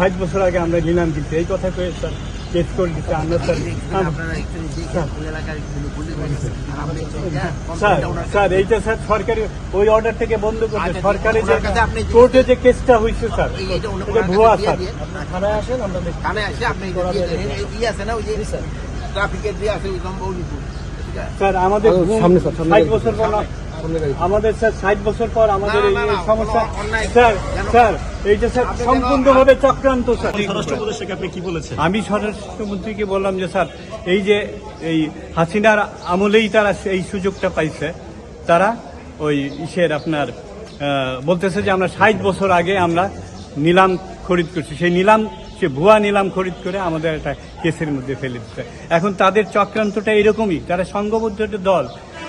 ষাট বছর আগে আমরা নিলাম কিন্তু এই কথা কয়ে স্যার কেস করে দিচ্ছে আমরা স্যার আপনি এটা স্যার স্যার এইটা স্যার সরকারি ওই অর্ডার থেকে বন্ধ করছে আচ্ছা, সরকারি যে কোর্টে যে কেসটা হয়েছে স্যার এটা ভুয়া স্যার। থানায় আসেন আমরা আসে আপনি আছে না ওই যে ট্রাফিকের দিয়ে আছে ওই গম্বৌলিপুর স্যার আমাদের স্যার, ষাট বছর পর। আমাদের স্যার ষাট বছর পর আমাদের এই সমস্যা স্যার স্যার এইটা স্যার সম্পূর্ণভাবে চক্রান্ত স্যার। আপনি কি বলেছেন? আমি স্বরাষ্ট্রমন্ত্রীকে বললাম যে স্যার এই যে এই হাসিনার আমলেই তারা এই সুযোগটা পাইছে। তারা ওই ইসের আপনার বলতেছে যে আমরা ষাট বছর আগে আমরা নিলাম খরিদ করছি। সেই নিলাম সে ভুয়া নিলাম খরিদ করে আমাদের একটা কেসের মধ্যে ফেলে দিচ্ছে। এখন তাদের চক্রান্তটা এরকমই। তারা সংঘবদ্ধ একটা দল।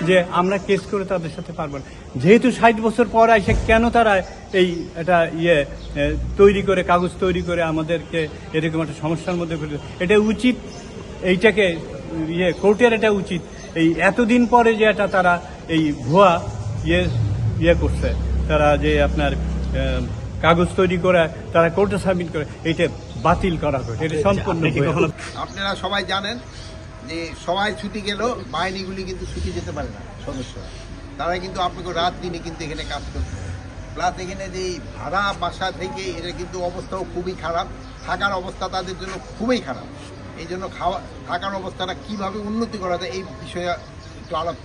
যে আমরা কেস করে তাদের সাথে পারব না। যেহেতু ষাট বছর পর আসে কেন তারা এই এটা ইয়ে তৈরি করে কাগজ তৈরি করে আমাদেরকে এরকম একটা সমস্যার মধ্যে ফেলে এটা উচিত? এইটাকে ইয়ে কোর্টের এটা উচিত? এই এতদিন পরে যে এটা তারা এই ভুয়া ইয়ে ইয়ে করছে তারা যে আপনার কাগজ তৈরি করে তারা কোর্টে সাবমিট করে এইটা বাতিল করা হবে এটা সম্পূর্ণ আপনারা সবাই জানেন যে সবাই ছুটি গেল বাহিনীগুলি কিন্তু ছুটি যেতে পারে না, সদস্যরা। তারা কিন্তু আপনাকে রাত দিনে কিন্তু এখানে কাজ করছে প্লাস এখানে যে ভাড়া বাসা থেকে এটা কিন্তু অবস্থাও খুবই খারাপ। থাকার অবস্থা তাদের জন্য খুবই খারাপ। এই জন্য খাওয়া, থাকার অবস্থাটা কীভাবে উন্নতি করা যায় এই বিষয়ে একটু আলাপ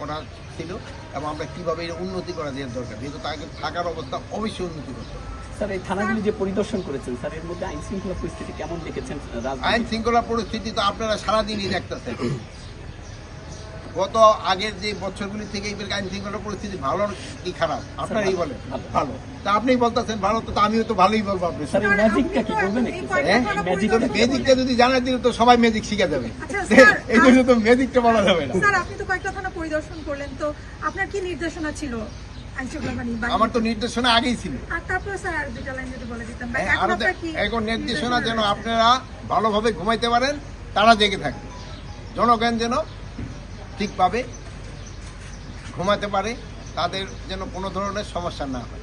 করা ছিল এবং আমরা কীভাবে এটা উন্নতি করা যায় দরকার। যেহেতু তাকে থাকার অবস্থা অবশ্যই উন্নতি করতে হবে। স্যার এই থানাগুলি যে পরিদর্শন করেছেন স্যার এর মধ্যে আইন শৃঙ্খলা পরিস্থিতি কেমন দেখেছেন আইন শৃঙ্খলা পরিস্থিতি তো আপনারা সারাদিনই দেখতেছেন। গত আগের যে বছরগুলি থেকে এবার আইন শৃঙ্খলা পরিস্থিতি ভালো কি খারাপ? আপনারাই বলেন। ভালো। তা আপনিই বলতেছেন ভালো তো আমিও তো ভালোই বলব ম্যাজিকটা স্যার হ্যাঁ? যদি জানা দিলে তো সবাই ম্যাজিক শিখে যাবে। আচ্ছা, এই জন্য তো ম্যাজিকটা বলা যাবে না। স্যার আপনি তো কয়েকটা থানা পরিদর্শন করলেন তো আপনার কি নির্দেশনা ছিল? আমার তো নির্দেশনা আগেই ছিল। হ্যাঁ, এখন নির্দেশনা যেন আপনারা ভালোভাবে ঘুমাইতে পারেন তারা জেগে থাকে জনগণ যেন ঠিকভাবে ঘুমাতে পারে তাদের যেন কোনো ধরনের সমস্যা না হয়।